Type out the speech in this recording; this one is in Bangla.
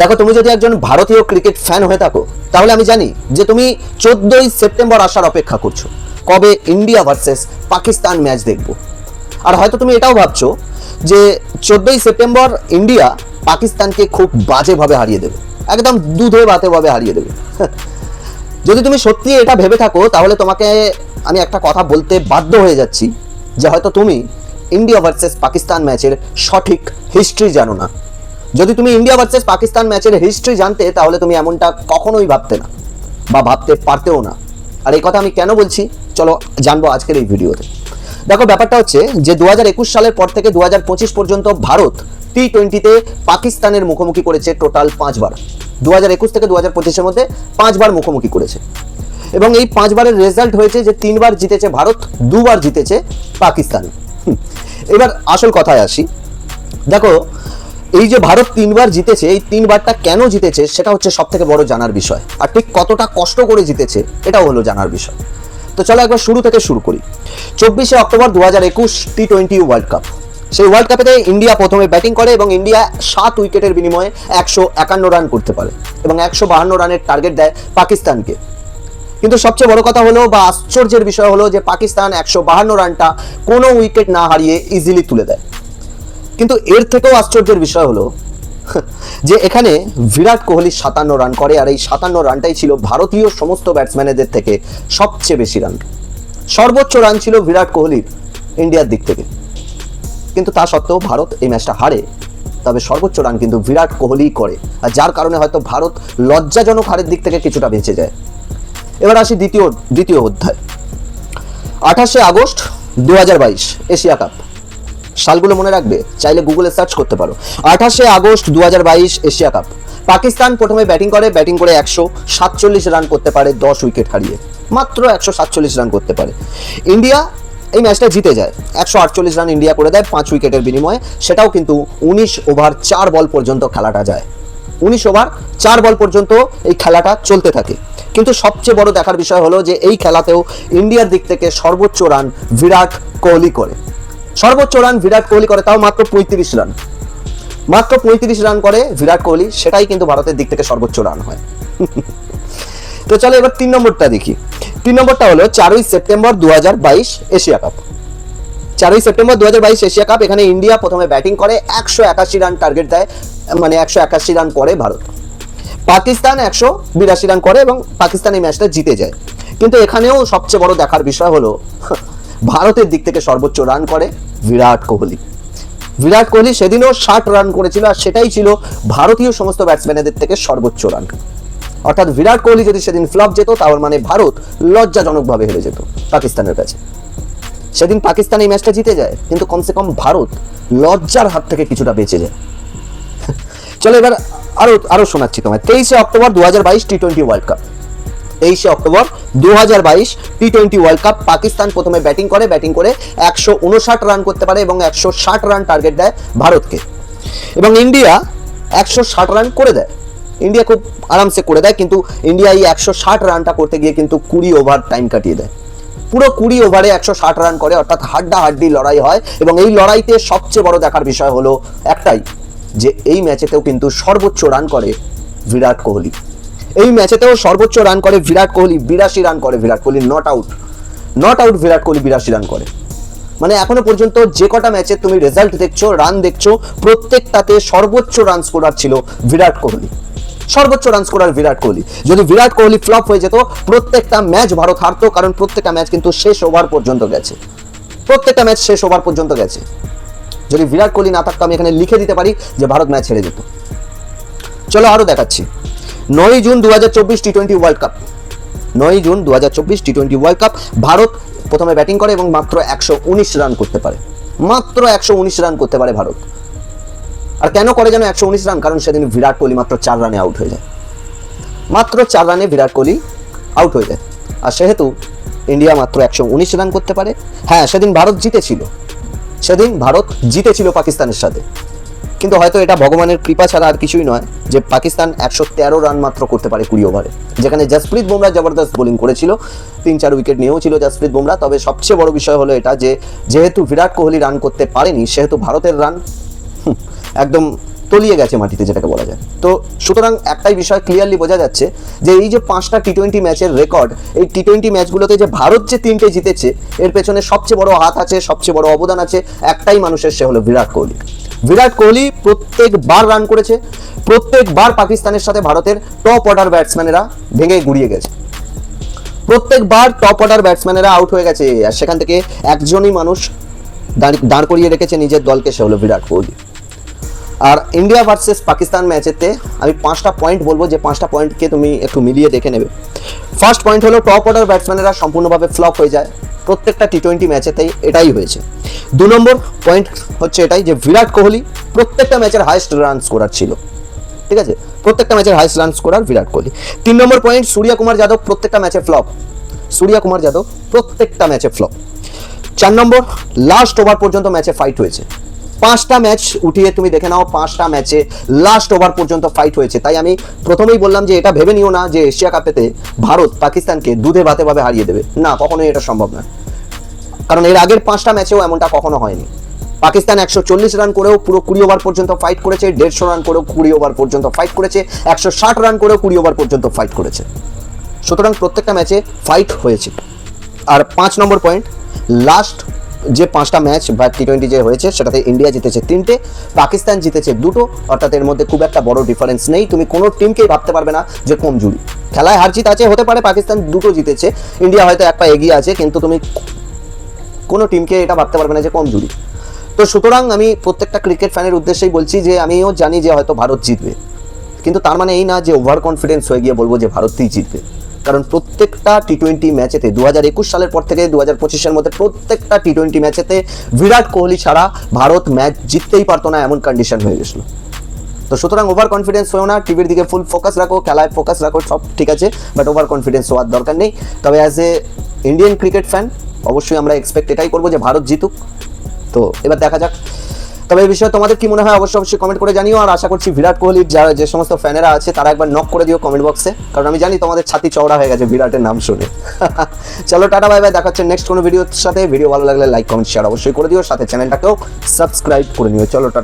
দেখো, তুমি যদি একজন ভারতীয় ক্রিকেট ফ্যান হয়ে থাকো, তাহলে আমি জানি যে তুমি চোদ্দই সেপ্টেম্বর আসার অপেক্ষা করছ। কবে ইন্ডিয়া ভার্সেস পাকিস্তান ম্যাচ দেখব। আর হয়তো তুমি এটাও ভাবছ যে চোদ্দই সেপ্টেম্বর ইন্ডিয়া পাকিস্তানকে খুব বাজেভাবে হারিয়ে দেবে। একদম দুধে ভাবে হারিয়ে দেবে। যদি তুমি সত্যি এটা ভেবে থাকো, তাহলে তোমাকে আমি একটা কথা বলতে বাধ্য হয়ে যাচ্ছি যে হয়তো তুমি ইন্ডিয়া ভার্সেস পাকিস্তান ম্যাচের সঠিক হিস্ট্রি জানো না। যদি তুমি ইন্ডিয়া ভার্সেস পাকিস্তান ম্যাচের হিস্ট্রি জানতে, তাহলে তুমি এমনটা কখনোই ভাবতে না বা ভাবতে পারতেও না। আর এই কথা আমি কেন বলছি? চলো জানব আজকের এই ভিডিওতে। দেখো, ব্যাপারটা হচ্ছে যে দুহাজার একুশ সালের পর থেকে দু হাজার পঁচিশ পর্যন্ত ভারত টি টোয়েন্টিতে পাকিস্তানের মুখোমুখি করেছে টোটাল পাঁচবার। দু হাজার একুশ থেকে দু হাজার পঁচিশের মধ্যে পাঁচবার মুখোমুখি করেছে। এবং এই পাঁচবারের রেজাল্ট হয়েছে যে তিনবার জিতেছে ভারত, দুবার জিতেছে পাকিস্তান। এবার আসল কথায় আসি। দেখো এই যে ভারত তিনবার জিতেছে, এই তিনবারটা কেন জিতেছে, সেটা হচ্ছে সব থেকে বড় জানার বিষয়। আর ঠিক কতটা কষ্ট করে জিতেছে, এটাও হলো জানার বিষয়। তো চলো একবার শুরু থেকে শুরু করি। চব্বিশে অক্টোবর দু হাজার একুশ টি টোয়েন্টি ওয়ার্ল্ড কাপ সেই ওয়ার্ল্ড কাপেতে ইন্ডিয়া প্রথমে ব্যাটিং করে এবং ইন্ডিয়া সাত উইকেটের বিনিময়ে একশো একান্ন রান করতে পারে এবং একশো বাহান্ন রানের টার্গেট দেয় পাকিস্তানকে। কিন্তু সবচেয়ে বড় কথা হলো বা আশ্চর্যের বিষয় হলো যে পাকিস্তান একশো বাহান্ন রানটা কোনো উইকেট না হারিয়ে ইজিলি তুলে দেয়। কিন্তু এর থেকেও আশ্চর্যের বিষয় হলো, যে এখানে বিরাট কোহলি সাতান্ন রান করে, আর এই সাতান্ন রানটাই ছিল ভারতীয় সমস্ত ব্যাটসম্যানেদের থেকে সবচেয়ে বেশি রান সর্বোচ্চ রান ছিল বিরাট কোহলির ইন্ডিয়ার দিক থেকে। কিন্তু তা সত্ত্বেও ভারত এই ম্যাচটা হারে। তবে সর্বোচ্চ রান কিন্তু বিরাট কোহলি করে, আর যার কারণে হয়তো ভারত লজ্জাজনক হারের দিক থেকে কিছুটা বেঁচে যায়। এবার আসি দ্বিতীয় দ্বিতীয় অধ্যায়। আঠাশে আগস্ট দু হাজার বাইশ, এশিয়া কাপ। সালগুলো মনে রাখবে, চাইলে গুগলে সার্চ করতে পারো। আঠাশে আগস্ট দুহাজার বাইশ এশিয়া কাপ। পাকিস্তান প্রথমে ব্যাটিং করে ব্যাটিং করে একশো সাতচল্লিশ রান করতে পারে দশ উইকেট হারিয়ে। মাত্র একশো সাতচল্লিশ রান করতে পারে। ইন্ডিয়া এই ম্যাচটা জিতে যায়। একশো আটচল্লিশ রান ইন্ডিয়া করে দেয় পাঁচ উইকেটের বিনিময়ে। সেটাও কিন্তু উনিশ ওভার চার বল পর্যন্ত খেলাটা যায়। উনিশ ওভার চার বল পর্যন্ত এই খেলাটা চলতে থাকে। কিন্তু সবচেয়ে বড় দেখার বিষয় হলো যে এই খেলাতেও ইন্ডিয়ার দিক থেকে সর্বোচ্চ রান বিরাট কোহলি করে। সর্বোচ্চ রান বিরাট কোহলি করে, তাও মাত্র পঁয়ত্রিশ রান মাত্র পঁয়ত্রিশ রান করে বিরাট কোহলি, সেটাই কিন্তু ভারতের দিক থেকে সর্বোচ্চ রান হয়। তো চলো এবার তিন নম্বরটা দেখি। তিন নম্বরটা হলো চারই সেপ্টেম্বর দু হাজার বাইশ এশিয়া কাপ। চারই সেপ্টেম্বর দু হাজার বাইশ এশিয়া কাপ, এখানে ইন্ডিয়া প্রথমে ব্যাটিং করে, একশো একাশি রান টার্গেট দেয় মানে একশো একাশি রান করে ভারত। পাকিস্তান একশো বিরাশি রান করে এবং পাকিস্তান এই ম্যাচটা জিতে যায়। কিন্তু এখানেও সবচেয়ে বড় দেখার বিষয় হলো ভারতের দিক থেকে সর্বোচ্চ রান করে বিরাট কোহলি। বিরাট কোহলি সেদিনও ষাট রান করেছিল আর সেটাই ছিল ভারতীয় সমস্ত ব্যাটসম্যানদের থেকে সর্বোচ্চ রান অর্থাৎ বিরাট কোহলি যদি সেদিন ফ্লপ যেত তাহলে মানে ভারত লজ্জাজনকভাবে হেরে যেত পাকিস্তানের কাছে। সেদিন পাকিস্তান এই ম্যাচটা জিতে যায়, কিন্তু কমসে কম ভারত লজ্জার হাত থেকে কিছুটা বেঁচে যায়। চলো এবার আরও আরও শোনাচ্ছি তোমায়। তেইশে অক্টোবর দু হাজার বাইশ টি টোয়েন্টি ওয়ার্ল্ড কাপ তেইশে অক্টোবর দু হাজার বাইশ T twenty world cup Pakistan প্রথমে ব্যাটিং করে ব্যাটিং করে একশো উনষাট রান করতে পারে এবং একশো ষাট রান টার্গেট দেয় ভারতকে। এবং ইন্ডিয়া একশো ষাট রান করে দেয়। ইন্ডিয়া খুব আরামসে করে দেয়, কিন্তু ইন্ডিয়া এই একশো ষাট রানটা করতে গিয়ে কিন্তু কুড়ি ওভার টাইম কাটিয়ে দেয়। পুরো কুড়ি ওভারে একশো ষাট রান করে, অর্থাৎ হাড্ডা হাড্ডি লড়াই হয় এবং এই লড়াইতে সবচেয়ে বড় দেখার বিষয় হলো একটাই, যে এই ম্যাচেতেও কিন্তু সর্বোচ্চ রান করে বিরাট কোহলি। এই ম্যাচেতেও সর্বোচ্চ রান করে বিরাট কোহলি, বিরাশি রান করে Virat Kohli not out not out Virat Kohli বিরাশি রান করে। মানে এখনও পর্যন্ত যে কটা ম্যাচে তুমি রেজাল্ট দেখছ রান দেখছ, প্রত্যেকটাতে সর্বোচ্চ রান স্কোরার ছিল বিরাট কোহলি। সর্বোচ্চ রান স্কোরার বিরাট কোহলি। যদি বিরাট কোহলি ফ্লপ হয়ে যেত, প্রত্যেকটা ম্যাচ ভারত হারতো, কারণ প্রত্যেকটা ম্যাচ কিন্তু শেষ ওভার পর্যন্ত গেছে। প্রত্যেকটা ম্যাচ শেষ ওভার পর্যন্ত গেছে। যদি বিরাট কোহলি না থাকতো, আমি এখানে লিখে দিতে পারি যে ভারত ম্যাচ হেরে যেত। চলো আরও দেখাচ্ছি। নয় জুন দু হাজার চব্বিশ টি টোয়েন্টি ওয়ার্ল্ড কাপ নয় জুন দু হাজার চব্বিশ T twenty world cup Bharat প্রথমে ব্যাটিং করে এবং মাত্র একশো উনিশ রান করতে পারে। মাত্র একশো উনিশ রান করতে পারে ভারত। আর কেন করে যেন একশো উনিশ রান কারণ সেদিন বিরাট কোহলি মাত্র চার রানে আউট হয়ে যায়। মাত্র চার রানে বিরাট কোহলি আউট হয়ে যায়। আর সেহেতু ইন্ডিয়া মাত্র একশো উনিশ রান করতে পারে। হ্যাঁ সেদিন ভারত জিতেছিল। সেদিন ভারত জিতেছিল পাকিস্তানের সাথে। কিন্তু হয়তো এটা ভগবানের কৃপা ছাড়া আর কিছুই নয় যে পাকিস্তান একশো তেরো রান মাত্র করতে পারে কুড়ি ওভারে। যেখানে জসপ্রীত বুমরা জবরদস্ত বোলিং করেছিল তিন চার উইকেট নিয়েও ছিল জসপ্রীত বুমরা, তবে সবচেয়ে বড় বিষয় হলো এটা যে, যেহেতু বিরাট কোহলি রান করতে পারেনি, সেহেতু ভারতের রান একদম তলিয়ে গেছে মাটিতে যেটাকে বলা যায়। তো সুতরাং একটাই বিষয় ক্লিয়ারলি বোঝা যাচ্ছে যে এই যে পাঁচটা টি টোয়েন্টি ম্যাচের রেকর্ড এই টি টোয়েন্টি ম্যাচগুলোতে যে ভারত যে তিনটে জিতেছে, এর পেছনে সবচেয়ে বড় হাত আছে, সবচেয়ে বড় অবদান আছে একটাই মানুষের, সে হলো বিরাট কোহলি। বিরাট কোহলি প্রত্যেকবার রান করেছে, প্রত্যেকবার পাকিস্তানের সাথে ভারতের টপ অর্ডার ব্যাটসম্যানেরা ভেঙে গুড়িয়ে গেছে। প্রত্যেকবার টপ অর্ডার ব্যাটসম্যানেরা আউট হয়ে গেছে। আর সেখান থেকে একজনই মানুষ দাঁড়- করিয়ে রেখেছে নিজের দলকে সে হলো বিরাট কোহলি। আর ইন্ডিয়া ভার্সেস পাকিস্তান ম্যাচেতে আমি পাঁচটা পয়েন্ট বলব, যে পাঁচটা পয়েন্টকে তুমি একটু মিলিয়ে দেখে নেবে। ফার্স্ট পয়েন্ট হলো টপ অর্ডার ব্যাটসম্যানেরা সম্পূর্ণভাবে ফ্লপ হয়ে যায়। প্রত্যেকটা টি টোয়েন্টি ম্যাচেতেই এটাই হয়েছে। দু নম্বর পয়েন্ট হচ্ছে এটাই যে বিরাট কোহলি প্রত্যেকটা ম্যাচের হাইস্ট রান স্কোরার ছিল। ঠিক আছে? প্রত্যেকটা ম্যাচের highest run scorer Virat Kohli. তিন নম্বর পয়েন্ট সূর্য কুমার যাদব প্রত্যেকটা ম্যাচে ফ্লপ সূর্য কুমার যাদব প্রত্যেকটা ম্যাচে ফ্লপ চার নম্বর লাস্ট ওভার পর্যন্ত ম্যাচে ফাইট হয়েছে। পাঁচটা ম্যাচ উঠিয়ে তুমি দেখে নাও, পাঁচটা ম্যাচে লাস্ট ওভার পর্যন্ত ফাইট হয়েছে। তাই আমি প্রথমেই বললাম যে এটা ভেবে নিও না যে এশিয়া কাপেতে ভারত পাকিস্তানকে দুধে ভাতে ভাবে হারিয়ে দেবে। না, কখনোই এটা সম্ভব না। কারণ এর আগের পাঁচটা ম্যাচেও এমনটা কখনো হয়নি। পাকিস্তান একশো চল্লিশ রান করেও পুরো কুড়ি ওভার পর্যন্ত ফাইট করেছে, দেড়শো রান করেও কুড়ি ওভার পর্যন্ত ফাইট করেছে, একশো ষাট রান করেও কুড়ি ওভার পর্যন্ত ফাইট করেছে। সুতরাং প্রত্যেকটা ম্যাচে ফাইট হয়েছে। আর পাঁচ নম্বর পয়েন্ট লাস্ট যে পাঁচটা ম্যাচ বা টি টোয়েন্টি যে হয়েছে, সেটাতে ইন্ডিয়া জিতেছে তিনটে, পাকিস্তান জিতেছে দুটো, অর্থাৎ এর মধ্যে খুব একটা বড় ডিফারেন্স নেই। তুমি কোনো টিমকেই ভাবতে পারবে না যে কম জুড়ি। খেলায় হার জিত আছে, হতে পারে পাকিস্তান দুটো জিতেছে ইন্ডিয়া হয়তো এক পা এগিয়ে আছে, কিন্তু তুমি কোনো টিমকে এটা ভাবতে পারবে না যে কম জুড়ি। তো সুতরাং আমি প্রত্যেকটা ক্রিকেট ফ্যানের উদ্দেশ্যেই বলছি যে, আমিও জানি যে হয়তো ভারত জিতবে। কিন্তু তার মানে এই না যে ওভার কনফিডেন্স হয়ে গিয়ে বলব যে ভারতই জিতবে। কারণ প্রত্যেকটা টি টোয়েন্টি ম্যাচেতে দু হাজার একুশ সালের পর থেকে দু হাজার পঁচিশের মধ্যে প্রত্যেকটা টি টোয়েন্টি ম্যাচেতে বিরাট কোহলি ছাড়া ভারত ম্যাচ জিততেই পারতো না এমন কন্ডিশন হয়ে গেছিল। তো সুতরাং ওভার কনফিডেন্স হয়েও না টিভির দিকে ফুল ফোকাস রাখো, খেলায় ফোকাস রাখো, সব ঠিক আছে বাট ওভার কনফিডেন্স হওয়ার দরকার নেই। তবে as a Indian cricket fan অবশ্যই আমরা এক্সপেক্ট এটাই করব যে ভারত জিতুক। তো এবার দেখা যাক। তবে এই বিষয়ে তোমাদের কি মনে হয়, অবশ্যই অবশ্যই কমেন্ট করে জানিও। আর আশা করছি বিরাট কোহলির যারা যে সমস্ত ফ্যানেরা আছে, তারা একবার নক করে দিও কমেন্ট বক্সে কারণ আমি জানি তোমাদের ছাতি চওড়া হয়ে গেছে বিরাটের নাম শুনে। চলো, টাটা বাই বাই দেখা হচ্ছে নেক্সট কোনো ভিডিওর সাথে। ভিডিও ভালো লাগলে লাইক কমেন্ট শেয়ার অবশ্যই করে দিও। সাথে চ্যানেলটাকেও সাবস্ক্রাইব করে নিও। চলো, টাটা।